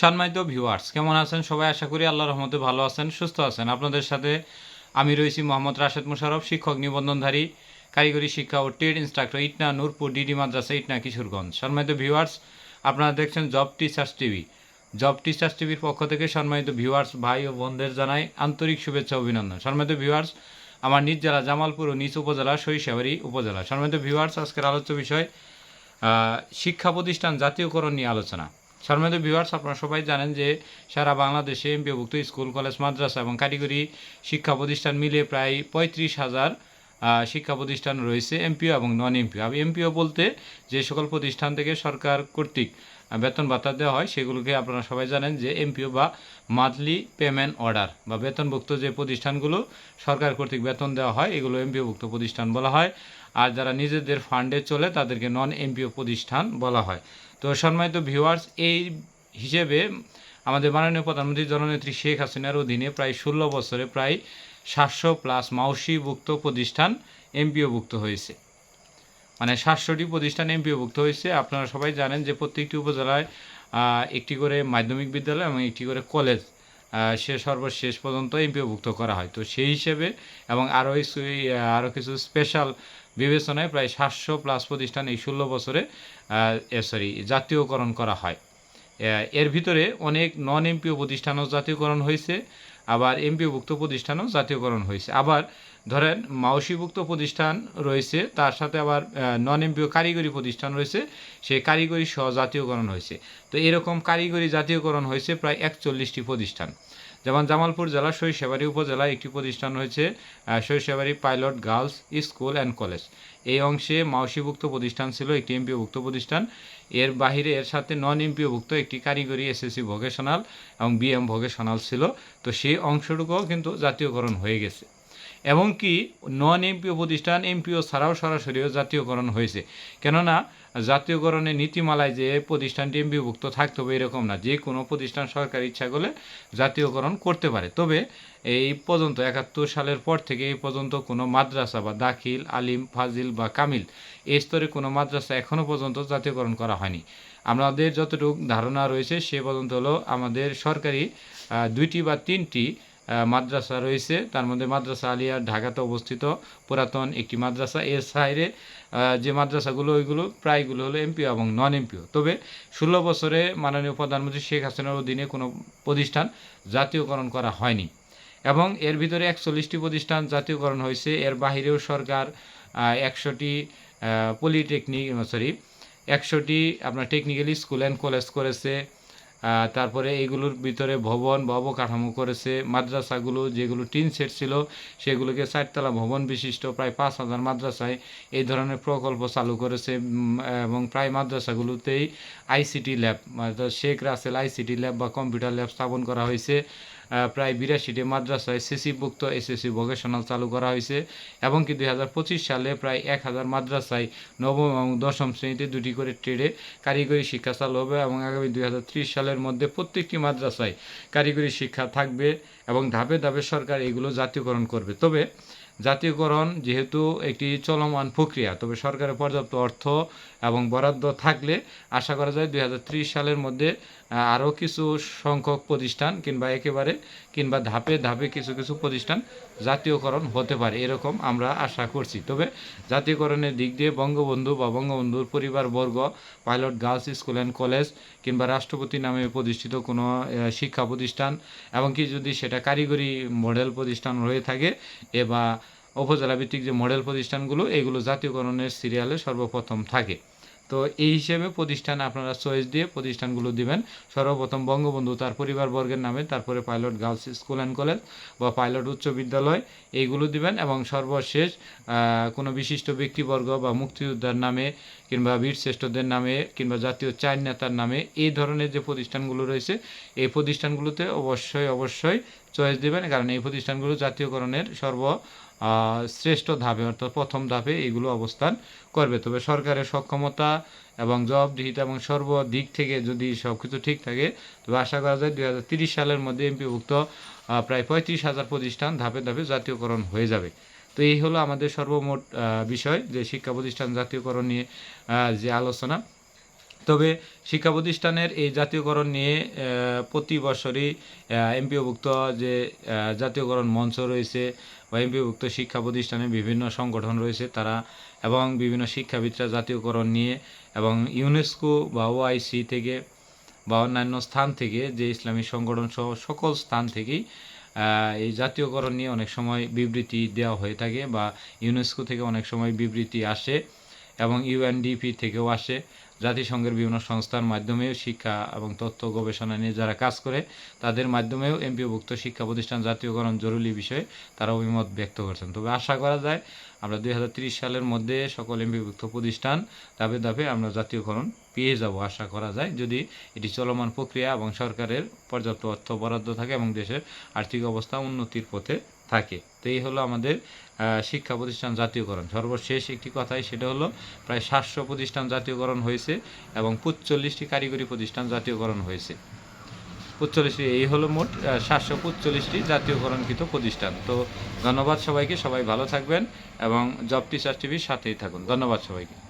সম্মানিত ভিউয়ার্স কেমন আছেন সবাই? আশা করি আল্লাহ রহমতে ভালো আছেন, সুস্থ আছেন। আপনাদের সাথে আমি রয়েছি মোহাম্মদ রাশেদ মুশারফ শিক্ষক নিবন্ধনধারী, কারিগরি শিক্ষা ও trade instructor Itna Nurpur, DD মাদ্রাসা, ইটনা কিশোরগঞ্জ। সম্মানিত ভিউয়ার্স আপনারা দেখছেন job teachers TV job teachers টিভির পক্ষ থেকে সম্মানিত ভিউয়ার্স ভাই ও বোনদের জানাই আন্তরিক শুভেচ্ছা অভিনন্দন। সম্মানিত ভিউয়ার্স আমার নিজ জেলা জামালপুর ও নিজ উপজেলা সরিষাবাড়ি উপজেলা। সম্মানিত ভিউয়ার্স আজকের আলোচ্য বিষয় শিক্ষা প্রতিষ্ঠান জাতীয়করণ নিয়ে আলোচনা। সম্মানিত ভিউয়ার্স আপনারা সবাই জানেন যে সারা বাংলাদেশে এমপিওভুক্ত স্কুল, কলেজ, মাদ্রাসা এবং কারিগরি শিক্ষা প্রতিষ্ঠান মিলে প্রায় পঁয়ত্রিশ হাজার শিক্ষা প্রতিষ্ঠান রয়েছে এমপিও এবং নন এমপিও। আমি এমপিও বলতে যে সকল প্রতিষ্ঠান থেকে সরকার কর্তৃক বেতন ভাতা দেওয়া হয়, সেগুলোকে আপনারা সবাই জানেন যে এমপিও বা মান্থলি পেমেন্ট অর্ডার বা বেতনভুক্ত যে প্রতিষ্ঠানগুলো সরকার কর্তৃক বেতন দেওয়া হয়, এগুলো এমপিওভুক্ত প্রতিষ্ঠান বলা হয়। আর যারা নিজেদের ফান্ডে চলে, তাদেরকে নন এমপিও প্রতিষ্ঠান বলা হয়। তো সম্মানিত ভিউয়ার্স, এই হিসেবে আমাদের মাননীয় প্রধানমন্ত্রী জননেত্রী শেখ হাসিনার অধীনে প্রায় ষোলো বছরে প্রায় সাতশো প্লাস মাউসিভুক্ত প্রতিষ্ঠান এমপিওভুক্ত হয়েছে। মানে সাতশোটি প্রতিষ্ঠান এমপিওভুক্ত হয়েছে। আপনারা সবাই জানেন যে প্রত্যেকটি উপজেলায় একটি করে মাধ্যমিক বিদ্যালয় এবং একটি করে কলেজ সে সর্বশেষ পর্যন্ত এমপিওভুক্ত করা হয়। তো সেই হিসেবে এবং আরও আরও কিছু স্পেশাল বিবেচনায় প্রায় সাতশো প্লাস প্রতিষ্ঠান এই ষোলো বছরে সরি জাতীয়করণ করা হয়। এর ভিতরে অনেক নন এমপিও প্রতিষ্ঠানও জাতীয়করণ হয়েছে। আবার এমপিওভুক্ত প্রতিষ্ঠানও জাতীয়করণ হয়েছে। আবার ধরেন মাউসিভুক্ত প্রতিষ্ঠান রয়েছে, তার সাথে আবার নন এমপিও কারিগরি প্রতিষ্ঠান রয়েছে, সেই কারিগরি সহ জাতীয়করণ হয়েছে। তো এরকম কারিগরি জাতীয়করণ হয়েছে প্রায় একচল্লিশটি প্রতিষ্ঠান। যেমন জামালপুর জেলার সরিষাবাড়ি উপজেলায় একটি প্রতিষ্ঠান হয়েছে আহ, pilot girls school and college. এই অংশে মাউসিভুক্ত প্রতিষ্ঠান ছিল একটি এমপিওভুক্ত প্রতিষ্ঠান। এর বাহিরে এর সাথে নন এমপিওভুক্ত একটি কারিগরি এসএসসি ভোকেশনাল এবং বিএম ভোকেশনাল ছিল। তো সেই অংশটুকুও কিন্তু জাতীয়করণ হয়ে গেছে। এবং কি নন এমপিও প্রতিষ্ঠান এমপিও ছাড়াও সরাসরিও জাতীয়করণ হয়েছে। কেননা, জাতীয়করণের নীতিমালায় যে প্রতিষ্ঠানটি এমপিওভুক্ত থাকতে হবে এরকম না, যে কোনো প্রতিষ্ঠান সরকার ইচ্ছা করলে জাতীয়করণ করতে পারে। তবে এই পর্যন্ত একাত্তর সালের পর থেকে এই পর্যন্ত কোনো মাদ্রাসা বা দাখিল, আলিম, ফাজিল বা কামিল এই স্তরে কোনো মাদ্রাসা এখনও পর্যন্ত জাতীয়করণ করা হয়নি। আমাদের যতটুকু ধারণা রয়েছে সে পর্যন্ত হলো আমাদের সরকারি দুইটি বা তিনটি মাদ্রাসা রয়েছে। তার মধ্যে মাদ্রাসা আলিয়া ঢাকাতে অবস্থিত। পুরাতন একটি মাদ্রাসা। এর আহ, যে মাদ্রাসাগুলো ওইগুলো প্রায়গুলো হলো এমপিও এবং নন এমপিও তবে ষোলো বছরে মাননীয় প্রধানমন্ত্রী শেখ হাসিনার অধীনে কোনো প্রতিষ্ঠান জাতীয়করণ করা হয়নি এবং এর ভিতরে একচল্লিশটি প্রতিষ্ঠান জাতীয়করণ হয়েছে। এর বাহিরেও সরকার একশোটি পলিটেকনিক সরি একশোটি আপনার টেকনিক্যাল স্কুল অ্যান্ড কলেজ করেছে। তারপরে এগুলোর ভিতরে ভবন বা অবকাঠামো করেছে, মাদ্রাসাগুলো যেগুলো টিন সেট ছিল, সেগুলোকে চারতলা ভবন বিশিষ্ট, প্রায় পাঁচ হাজার মাদ্রাসায় এই ধরনের প্রকল্প চালু করেছে এবং প্রায় মাদ্রাসাগুলোতেই ICT lab Sheikh Russel ICT lab বা কম্পিউটার ল্যাব স্থাপন করা হয়েছে। প্রায় বিরাশিটি মাদ্রাসায় সিসিভুক্ত এসএসসি ভোকেশনাল চালু করা হয়েছে এবং কি দুই হাজার পঁচিশ সালে প্রায় এক হাজার মাদ্রাসায় নবম এবং দশম শ্রেণীতে দুটি করে ট্রেডে কারিগরি শিক্ষা চালু হবে এবং আগামী দুই সালের মধ্যে প্রত্যেকটি মাদ্রাসায় কারিগরি শিক্ষা থাকবে এবং ধাপে ধাপে সরকার এগুলো জাতীয়করণ করবে। তবে জাতীয়করণ যেহেতু একটি চলমান প্রক্রিয়া, তবে সরকারের পর্যাপ্ত অর্থ এবং বরাদ্দ থাকলে আশা করা যায় দু হাজার ত্রিশ সালের মধ্যে আরও কিছু সংখ্যক প্রতিষ্ঠান কিংবা একেবারে কিংবা ধাপে ধাপে কিছু কিছু প্রতিষ্ঠান জাতীয়করণ হতে পারে, এরকম আমরা আশা করছি। তবে জাতীয়করণের দিক দিয়ে বঙ্গবন্ধু বা বঙ্গবন্ধুর পরিবারবর্গ, pilot girls school and college কিংবা রাষ্ট্রপতি নামে প্রতিষ্ঠিত কোনো শিক্ষা প্রতিষ্ঠান এবং কি যদি সেটা কারিগরি মডেল প্রতিষ্ঠান হয়ে থাকে, এ বা উপজেলা ভিত্তিক যে মডেল প্রতিষ্ঠানগুলো, এগুলো জাতীয়করণের সিরিয়ালে সর্বপ্রথম থাকে। তো এই হিসেবে প্রতিষ্ঠান আপনারা চয়েস দিয়ে প্রতিষ্ঠানগুলো দিবেন। সর্বপ্রথম বঙ্গবন্ধু তার পরিবারবর্গের নামে, তারপরে pilot girls school and college বা পাইলট উচ্চ বিদ্যালয়, এইগুলো দিবেন এবং সর্বশেষ কোনো বিশিষ্ট ব্যক্তিবর্গ বা মুক্তিযোদ্ধার নামে কিংবা বীর শ্রেষ্ঠদের নামে কিংবা জাতীয় চার নেতার নামে এই ধরনের যে প্রতিষ্ঠানগুলো রয়েছে, এই প্রতিষ্ঠানগুলোতে অবশ্যই অবশ্যই চয়েস দেবেন। কারণ এই প্রতিষ্ঠানগুলো জাতীয়করণের সর্ব শ্রেষ্ঠ ধাপে, অর্থাৎ প্রথম ধাপে এগুলো অবস্থান করবে। তবে সরকারের সক্ষমতা এবং জবাবদিহিতা এবং সর্বদিক থেকে যদি সব কিছু ঠিক থাকে, তবে আশা করা যায় দুই সালের মধ্যে এমপিভুক্ত প্রায় পঁয়ত্রিশ হাজার প্রতিষ্ঠান ধাপে ধাপে জাতীয়করণ হয়ে যাবে। তো এই হলো আমাদের সর্বমোট বিষয় যে শিক্ষা প্রতিষ্ঠান জাতীয়করণ নিয়ে যে আলোচনা। তবে শিক্ষা প্রতিষ্ঠানের এই জাতীয়করণ নিয়ে প্রতি বছরই এমপিওভুক্ত যে জাতীয়করণ মঞ্চ রয়েছে বা এমপিওভুক্ত শিক্ষা প্রতিষ্ঠানে বিভিন্ন সংগঠন রয়েছে তারা এবং বিভিন্ন শিক্ষাবিদরা জাতীয়করণ নিয়ে এবং ইউনেস্কো বা ওআইসি থেকে বা অন্যান্য স্থান থেকে যে ইসলামী সংগঠন সহ সকল স্থান থেকেই এই জাতীয়করণ নিয়ে অনেক সময় বিবৃতি দেওয়া হয়ে থাকে বা ইউনেস্কো থেকে অনেক সময় বিবৃতি আসে। এবং ইউএনডিপি থেকেও আসে। জাতিসংঘের বিভিন্ন সংস্থার মাধ্যমেও শিক্ষা এবং তথ্য গবেষণা নিয়ে যারা কাজ করে, তাদের মাধ্যমেও এমপিওভুক্ত শিক্ষা প্রতিষ্ঠান জাতীয়করণ জরুরি বিষয়ে তারা অভিমত ব্যক্ত করছেন। তবে আশা করা যায়, আমরা দুই সালের মধ্যে সকল এমপিভুক্ত প্রতিষ্ঠান ধাপে ধাপে আমরা জাতীয়করণ পেয়ে যাব, আশা করা যায়। যদি এটি চলমান প্রক্রিয়া এবং সরকারের পর্যাপ্ত অর্থ বরাদ্দ থাকে এবং দেশের আর্থিক অবস্থা উন্নতির পথে থাকে। তো এই হলো আমাদের শিক্ষা প্রতিষ্ঠান জাতীয়করণ। সর্বশেষ একটি কথাই, সেটা হলো প্রায় সাতশো প্রতিষ্ঠান জাতীয়করণ হয়েছে এবং পঁচল্লিশটি কারিগরি প্রতিষ্ঠান জাতীয়করণ হয়েছে। পঁচল্লিশটি এই হলো মোট সাতশো পঁচল্লিশটি জাতীয়করণকৃত প্রতিষ্ঠান। তো ধন্যবাদ সবাইকে, সবাই ভালো থাকবেন এবং জব টিচার টিভির সাথেই থাকুন। ধন্যবাদ সবাইকে।